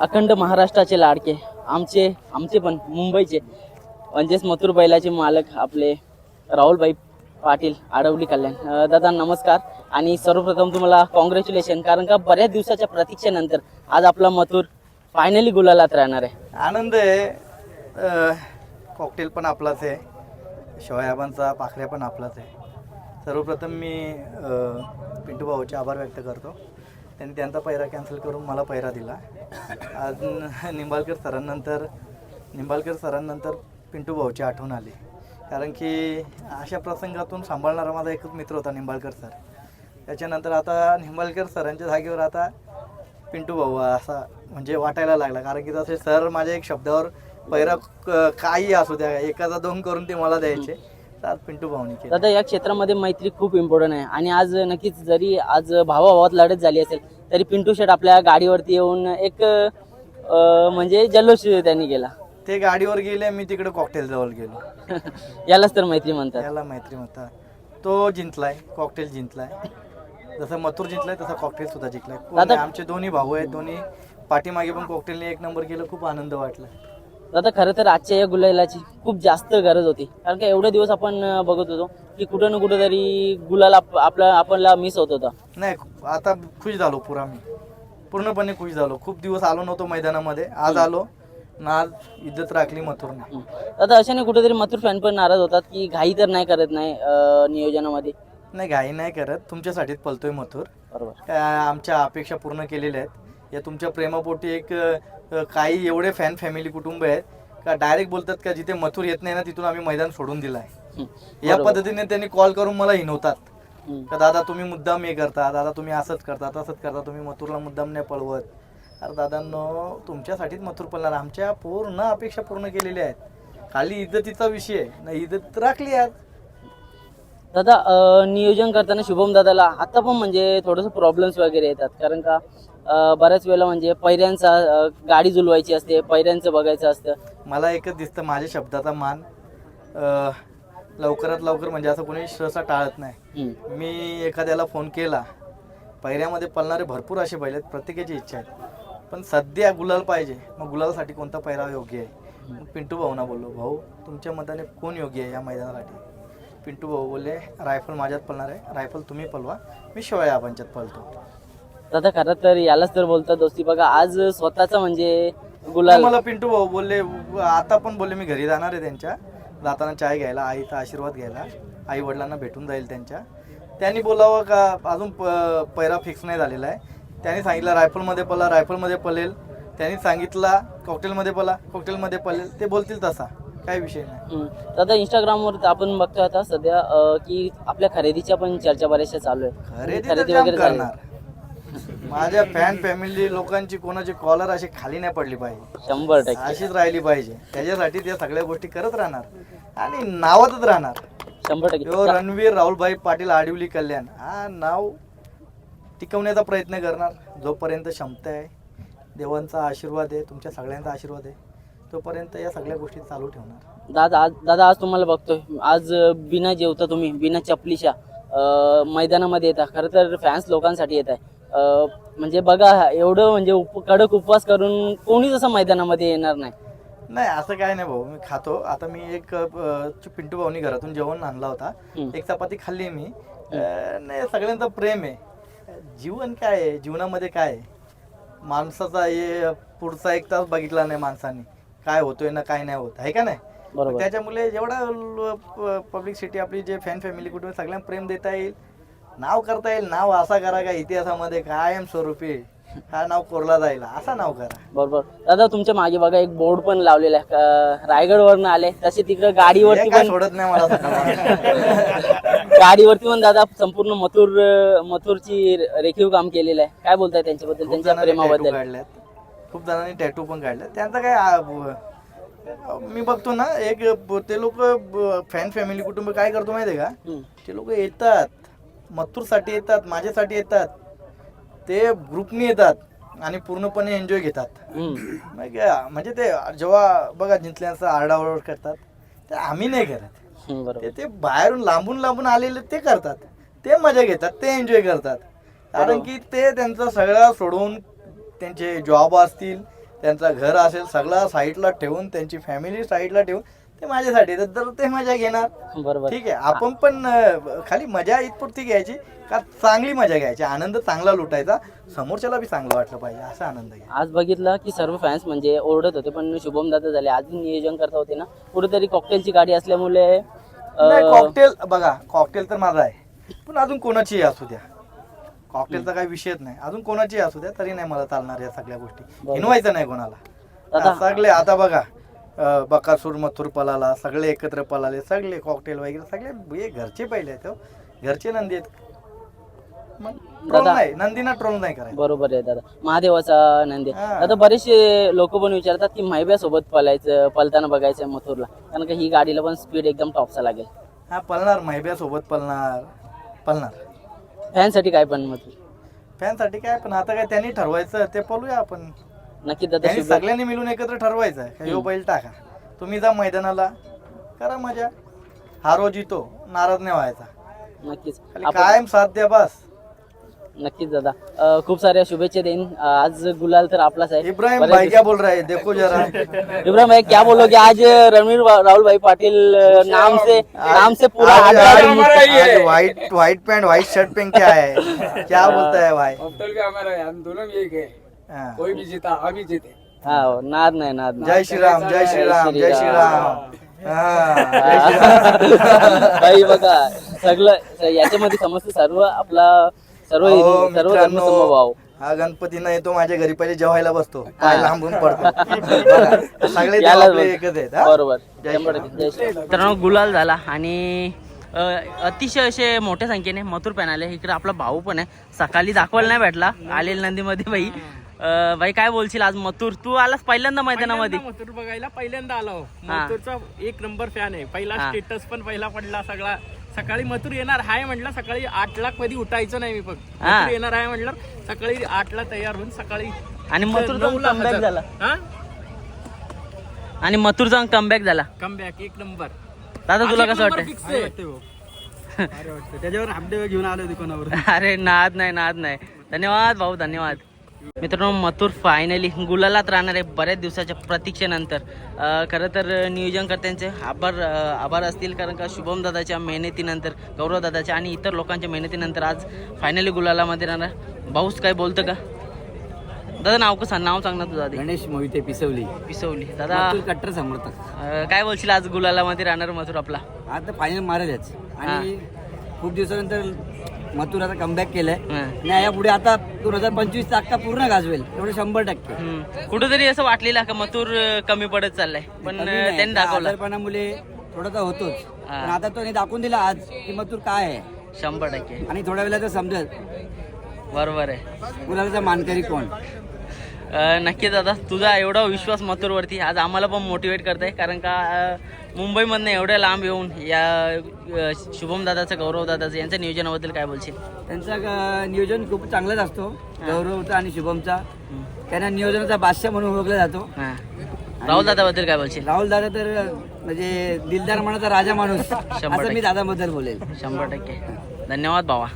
अखंड महाराष्ट्राचे लाडके. आमचे आमचे पण मुंबईचे. म्हणजेच मथुर बैलाचे मालक आपले राहुलभाई पाटील आडवली कल्याण. दादा नमस्कार. आणि सर्वप्रथम तुम्हाला कॉंग्रॅच्युलेशन कारण का बऱ्याच दिवसाच्या प्रतीक्षेनंतर आज आपला मथुर फायनली गुलालात राहणार आहे. आनंद आहे. कॉकटेल पण आपलाच आहे. शोयाबांचा पाखऱ्या पण आपलाच आहे. सर्वप्रथम मी पिंटू भाऊचे आभार व्यक्त करतो. त्यांनी त्यांचा पैरा कॅन्सल करून मला पैरा दिला. आज निंबाळकर सरांनंतर निंबाळकर सरांनंतर पिंटू भाऊची आठवण आली. कारण की अशा प्रसंगातून सांभाळणारा माझा एकच मित्र होता निंबाळकर सर. त्याच्यानंतर आता निंबाळकर सरांच्या जागेवर आता पिंटू भाऊ असा म्हणजे वाटायला लागला. कारण की तसे सर माझ्या एक शब्दावर पैरा क- काही असू द्या एकाचा दोन करून ते मला द्यायचे. आज पिंटू भाऊनी केलं. दादा या क्षेत्रामध्ये मैत्री खूप इम्पॉर्टंट आहे. आणि आज नक्कीच जरी आज भावाभावात लढत झाली असेल तरी पिंटू शेट आपल्या गाडीवरती येऊन एक अं, म्हणजे जल्लोष त्यांनी केला. ते गाडीवर गेले मी तिकडे कॉकटेल जवळ गेलो. यालाच तर मैत्री म्हणतात. त्याला मैत्री म्हणतात. तो जिंकलाय कॉकटेल जिंकलाय. जसं मथुर जिंकलाय तसा कॉकटेल सुद्धा जिंकलाय. आमचे दोन्ही भाऊ आहेत दोन्ही पाठीमागे पण कॉकटेलने एक नंबर केलं खूप आनंद वाटला. दादा खरं तर आजच्या या गुलालाची खूप जास्त गरज होती. कारण का एवढे दिवस आपण बघत होतो की कुठं ना कुठं तरी गुलाल आप- आपला आपल्याला मिस होत होता. नाही आता खुश झालो पुरा मी. पूर्णपणे खुश झालो. खूप दिवस आलो नव्हतो मैदानामध्ये. आज आलो. ना आज इज्जत राखली मथुरने. हं. दादा अशाने कुठेतरी मथुर फॅन पण नाराज होतात की घाई तर नाही करत नाही अं, नियोजनामध्ये? नाही घाई नाही करत. तुमच्यासाठीच पलतोय मथुर. बरोबर. काय आमच्या अपेक्षा पूर्ण केलेल्या आहेत. या तुमच्या प्रेमापोटी एक अ, काही एवढे फॅन फॅमिली कुटुंब आहेत का डायरेक्ट बोलतात का जिथे मथुर येत नाही ना तिथून आम्ही मैदान सोडून दिलं आहे. या बरोबर. पद्धतीने त्यांनी कॉल करून मला हिनवतात. का दादा तुम्ही मुद्दाम हे करता दादा तुम्ही असंच करता तसंच करता तुम्ही मथुरला मुद्दाम नाही पळवत अरे दादांनो तुमच्यासाठीच मथुर पळणार आमच्या पूर्ण अपेक्षा पूर्ण केलेल्या आहेत खाली इज्जतीचा विषय आहे ना इज्जत राखली आज दादा अं, नियोजन करताना शुभम दादाला आता पण म्हणजे थोडंसं प्रॉब्लेम्स वगैरे येतात. कारण का अं, बऱ्याच वेळेला म्हणजे पैऱ्यांचा अं, गाडी जुलवायची असते पैऱ्यांचं बघायचं असतं. मला एकच दिसतं माझ्या शब्दाचा मान. अ, लवकरात लवकर म्हणजे असं कोणी सहसा टाळत नाही. मी एखाद्याला फोन केला पैऱ्यामध्ये पळणारे भरपूर असे बैल आहेत प्रत्येकाची इच्छा आहे. पण सध्या गुलाल पाहिजे मग गुलालसाठी कोणता पैरा योग्य आहे? मग पिंटू भाऊना बोललो भाऊ तुमच्या मताने कोण योग्य आहे या मैदानासाठी? पिंटू भाऊ बोलले रायफल माझ्यात पळणार आहे. रायफल तुम्ही पळवा. मी शिवाय आबांच्यात पळतो. दादा खरं तर यालाच तर बोलतात दोस्ती. बघा आज स्वतःचा म्हणजे गुलाल मला पिंटू भाऊ बोलले आता पण बोलले मी घरी जाणार आहे त्यांच्या. जाताना चाय घ्यायला आईचा आशीर्वाद घ्यायला. आई वडिलांना भेटून जाईल त्यांच्या. त्यांनी बोलावं का? अजून प पैरा फिक्स नाही झालेला आहे. त्यांनी सांगितलं रायफलमध्ये पला रायफलमध्ये पलेल त्यांनी सांगितला कॉकटेलमध्ये पला कॉकटेलमध्ये पलेल ते बोलतील तसा. काही विषय नाही. हं. दादा इंस्टाग्रामवर आपण बघतोय आता सध्या अं, की आपल्या खरेदीच्या पण चर्चा बऱ्याचशा चालू आहे खरेदी खरेदी तर जाम वगैरे झाली. करणार. माझ्या फॅन फॅमिली लोकांची कोणाची कॉलर अशी खाली नाही पडली पाहिजे. शंभर टक्के. अशीच राहिली पाहिजे. त्याच्यासाठी त्या सगळ्या गोष्टी करत राहणार. आणि नावातच राहणार. शंभर टक्के. तो रणवीर राहुलभाई पाटील आडिवली कल्याण. हा नाव टिकवण्याचा प्रयत्न करणार. जोपर्यंत क्षमता आहे देवांचा आशीर्वाद आहे तुमच्या सगळ्यांचा आशीर्वाद आहे. तोपर्यंत या सगळ्या गोष्टी चालू ठेवणार. दादा आज दादा आज तुम्हाला बघतोय. आज बिना जेवता तुम्ही बिना चपलीच्या अं, मैदानामध्ये येता. खरं तर फॅन्स लोकांसाठी येत आहे. अं, म्हणजे बघा एवढं म्हणजे उप कडक उपवास करून कोणीच असं मैदानामध्ये येणार नाही. नाही असं काय नाही भाऊ. मी खातो. आता मी एक अं, पिंटू भाऊनी घरातून जेवण आणला होता. हम्म. एक चपाती खाल्ली मी. अं, नाही सगळ्यांचं प्रेम आहे. जीवन काय आहे? जीवनामध्ये काय आहे? माणसाचा हे पुढचा एक तास बघितला नाही माणसाने. काय होतोय ना काय नाही होत. आहे का नाही? बरोबर. त्याच्यामुळे जेवढा पब्लिक सिटी आपली जे फॅन फॅमिली कुटुंब सगळ्यांना प्रेम देता येईल. नाव करता येईल. नाव असा करा का इतिहासामध्ये कायम स्वरूपी. हा नाव कोरला जाईल. असा नाव करा. बरोबर. दादा तुमच्या मागे बघा एक बोर्ड पण लावलेला आहे. अं, रायगडवरनं आले. तसे तिकडे गाडीवरती पण सोडत नाही मला. गाडीवरती पण दादा संपूर्ण मथुर मथुरची रेखीव काम केलेलं आहे. काय बोलताय त्यांच्याबद्दल? त्यांच्या प्रेमाबद्दल? खूप जणांनी टॅटू पण काढल्यात त्यांचं काय आ, मी बघतो ना एक ब- ते लोक फॅन फॅमिली कुटुंब काय करतो माहितीये का. ते लोक येतात. मथुरसाठी येतात माझ्यासाठी येतात. ते ग्रुपनी येतात आणि पूर्णपणे एन्जॉय घेतात. हम्म. मग म्हणजे ते जेव्हा बघा जिंकल्याचं आरडाओरड करतात ते आम्ही नाही करत. हम्म, बरोबर. ते ते बाहेरून लांबून लांबून आलेले ते करतात. ते मजा घेतात ते एन्जॉय करतात. कारण की ते त्यांचा सगळा सोडून त्यांचे जॉब असतील त्यांचं घर असेल सगळं साईडला ठेवून त्यांची फॅमिली साईडला ठेवून ते माझ्यासाठी. तर ते मजा घेणार. बरोबर. ठीक आहे आपण पण खाली मजा इतपुरती घ्यायची का चांगली मजा घ्यायची? आनंद चांगला लुटायचा समोरच्याला बी चांगलं वाटलं पाहिजे असा आनंद घ्या. आज बघितलं की सर्व फॅन्स म्हणजे ओरडत होते पण शुभम दादा झाले. आज नियोजन करता होते ना कुठेतरी कॉकटेलची गाडी असल्यामुळे कॉकटेल बघा कॉकटेल तर माझा आहे पण अजून कोणाचीही असू द्या. कॉकटेलचा काही विषयच नाही. अजून कोणाचीही असू द्या तरी नाही मला चालणार या सगळ्या गोष्टी. हिनवायचं नाही कोणाला. सगळे आता बघा बकासूर मथुर पलाला सगळे एकत्र पलाले सगळे कॉकटेल वगैरे सगळे हे घरचे पहिले आहेत हो. घरचे नंदी आहेत. मग ट्रोल दादा- नाही. नंदीना ट्रोल नाही करायचं. बरोबर आहे दादा. महादेवाचा नंदी. आता बरेचसे लोक पण विचारतात की माहिब्या सोबत पलायचं पलताना बघायचं मथुरला. कारण का ही गाडीला पण स्पीड एकदम टॉपचा लागेल. हा पळणार माहिब्या सोबत पळणार पळणार फॅनसाठी काय पण मथुर फॅनसाठी काय पण आता काय त्यांनी ठरवायचं ते पळूया आपण. नक्की दादा त्यांनी शुभ सगळ्यांनी मिळून एकत्र ठरवायचं का ह्यो बैल टाका. तुम्ही जा मैदानाला. करा मजा. हारो जितो नाराज नाही व्हायचा. नक्कीच. खाली आपण कायम साथ द्या बस. नक्कीच दादा. अं, खूप साऱ्या शुभेच्छा देईन. अं, आज गुलाल तर आपलाच आहे. इब्राहिम भाई क्या बोल रहा है? देखो जरा. इब्राहिम भाई क्या बोलोगे आज रणवीर राहुल भाई पाटिल अं, नाम से नाम से पूरा आज- हटा- आज- आज white white pant white shirt पहन क्या है? क्या बोलता है भाई? होटल भी हमारा है। हम दोनों भी एक है। हाँ। कोई भी जीता अभी जीते। हा हो, नाद नाही नाद नाही। जय श्री राम जय श्री राम जय श्री राम। हाँ, जय श्री राम. काही बघा सगळं याच्यामध्ये समजतं सर्व. आपला सर्व अहो, सर्व धर्म मित्रांनो, समभाव. हा गणपती नाही तो माझ्या घरी पहिले जेवायला बसतो. पाय लांबून पडतो. बघा, सगळे देव यालाच आपले बोल. एकच आहेत हा? बरोबर. जय शंभर श्रीराम. टक्के. जय श्रीराम. मित्रांनो गुलाल झाला आणि अ, अतिशय असे मोठ्या संख्येने मथुर पॅन आले. इकडे आपला भाऊ पण आहे. सकाळी दाखवायला नाही भेटला. आलेल नंदीमध्ये बाई. अ, बाई काय बोलशील आज मथुर? तू आलास पहिल्यांदा मैदानामध्ये. मथुर बघायला पहिल्यांदा आलो. हा. मथुरचा एक नंबर फॅन आहे. पहिला हा. स्टेटस पण पहिला पडला सगळा. सकाळी मथुर येणार हाय म्हटलं सकाळी आठ लाखमध्ये उठायचं नाही मी फक्त. हा. मथुर येणार आहे म्हटलं सकाळी आठला तयार होऊन सकाळी आणि मथुरचा नऊला कमबॅक हजर. झाला. हा? आणि मथुरचा कमबॅक झाला. कमबॅक एक नंबर. दादा तुला कसं वाटतं. त्याच्यावर अपडे घेऊन आलो दुकानावर अरे नाद नाही नाद नाही. धन्यवाद भाऊ धन्यवाद. मित्रांनो मथुर फायनली गुलालात राहणार आहे बऱ्याच दिवसाच्या प्रतीक्षेनंतर. खरं तर नियोजनकर्त्यांचे आभार आभार असतील. कारण का शुभम दादाच्या मेहनतीनंतर गौरव दादाच्या आणि इतर लोकांच्या मेहनतीनंतर आज फायनली गुलालामध्ये राहणार. भाऊच काय बोलतं का? दादा नाव कसं? नाव सांग ना तुझं गणेश मोहिते पिसवली. पिसवली. दादा. कट्टर समर्थक. काय बोलशील आज गुलालामध्ये राहणार मथुर आपला? आता फायनल मारायलाच आणि खूप दिवसानंतर मथुर आता कमबॅक केलंय. हां. आणि या पुढे आता दोन हजार पंचवीस अक्का पूर्ण गाजवेल. एवढं शंभर टक्के. कुठेतरी असं वाटलेलं का मथुर कमी पडत चाललाय? पण नाही. त्यांनी त्या दाखवलं. आजारपणामुळे थोडासा होतोच. पण आता तो दाखवून दिला आज की मथुर काय आहे. शंभर टक्के. आणि थोड्या वेळात समजेल. बरोबर आहे. गुलाबाचा मानकरी कोण? नक्की दादा तुझा एवढा विश्वास मथुरवरती आज आम्हाला पण मोटिवेट करताय कारण का मुंबईमधनं एवढ्या लांब येऊन या शुभम दादाचं गौरव दादाचं यांच्या नियोजनाबद्दल काय बोलशील? त्यांचं नियोजन खूप चांगलाच असतो गौरवचा आणि शुभमचा. त्यांना नियोजनाचा बादशाह म्हणून ओळखला जातो. राहुल दादाबद्दल काय बोलशील? राहुल दादा तर म्हणजे दिलदार मनाचा राजा माणूस मी दादाबद्दल बोलेल. शंभर टक्के. धन्यवाद भावा.